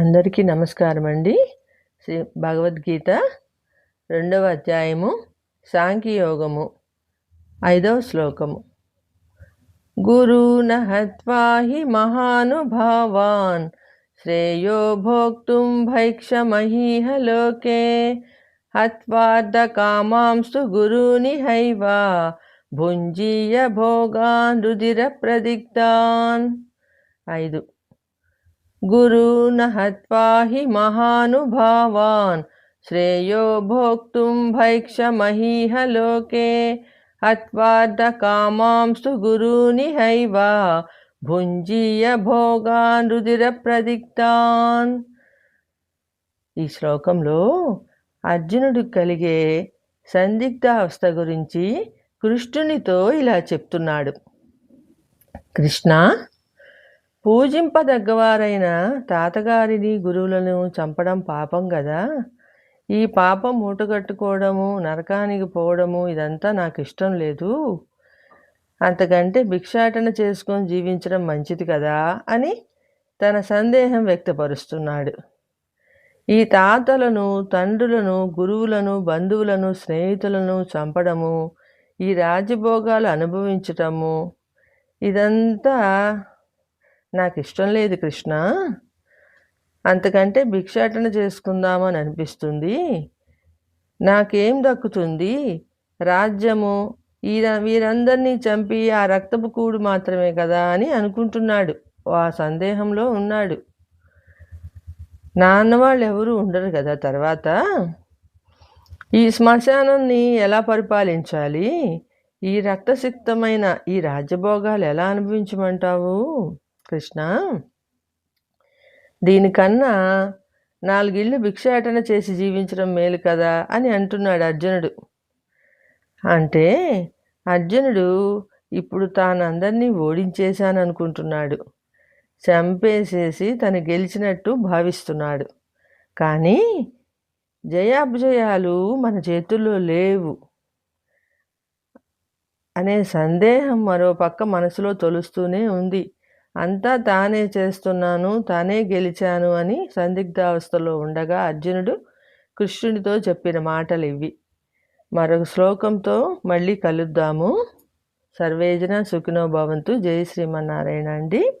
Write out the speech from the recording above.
అందరికీ నమస్కారం అండి శ్రీ భగవద్గీత రెండవ అధ్యాయము సాంఖ్యయోగము ఐదవ శ్లోకము. గురూన హి మహానుభావాన్ శ్రేయో భోక్తుం భైక్షమహీహ లోకే హత్వార్ధకామాంస్తు గురూని హైవ భుంజీయ భోగాన్ రుదిర ప్రదిగ్ధాన్. ఐదు. గురూన హత్వా హి మహానుభావాన్. శ్రేయో భోక్తుం భైక్షమహీహ లోకే. హత్వార్ధకామాంస్తు గురూని హైవ. భుంజీయ భోగాన్ రుదిర ప్రదిక్తాన్ ఈ శ్లోకంలో అర్జునుడు కలిగే సందిగ్ధావస్థ గురించి కృష్ణునితో ఇలా చెప్తున్నాడు. కృష్ణ పూజింపదగ్గవారైన తాతగారిని గురువులను చంపడం పాపం కదా ఈ పాపం మూటగట్టుకోవడము నరకానికి పోవడము ఇదంతా నాకు ఇష్టం లేదు. అంతకంటే భిక్షాటన చేసుకొని జీవించడం మంచిది కదా? అని తన సందేహం వ్యక్తపరుస్తున్నాడు. ఈ తాతలను తండ్రులను గురువులను బంధువులను స్నేహితులను చంపడము ఈ రాజ్యభోగాలు అనుభవించటము ఇదంతా నాకు ఇష్టం లేదు కృష్ణ. అంతకంటే భిక్షాటన చేసుకుందామని అనిపిస్తుంది. నాకేం దక్కుతుంది? రాజ్యము ఈ వీరందరినీ చంపి ఆ రక్తపు కూడు మాత్రమే కదా అని అనుకుంటున్నాడు. ఆ సందేహంలో ఉన్నాడు. నాన్న వాళ్ళు ఎవరు ఉండరు కదా తర్వాత? ఈ శ్మశానాన్ని ఎలా పరిపాలించాలి? ఈ రక్తసిక్తమైన ఈ రాజ్యభోగాలు ఎలా అనుభవించమంటావు? కృష్ణ దీనికన్నా నాలుగిళ్ళు భిక్షాటన చేసి జీవించడం మేలు కదా అని అంటున్నాడు అర్జునుడు. అంటే అర్జునుడు ఇప్పుడు తాను అందరినీ ఓడించేశాను అనుకుంటున్నాడు చంపేసేసి తను గెలిచినట్టు భావిస్తున్నాడు. కానీ జయాభిజయాలు మన చేతుల్లో లేవు అనే సందేహం మరో పక్క మనసులో తొలుస్తూనే ఉంది. అంతా తానే చేస్తున్నాను తానే గెలిచాను అని సందిగ్ధావస్థలో ఉండగా అర్జునుడు కృష్ణుడితో చెప్పిన మాటలు ఇవి మరొక శ్లోకంతో మళ్ళీ కలుద్దాము. సర్వేజన సుఖినో భవంతు. జై శ్రీమన్నారాయణ అండి.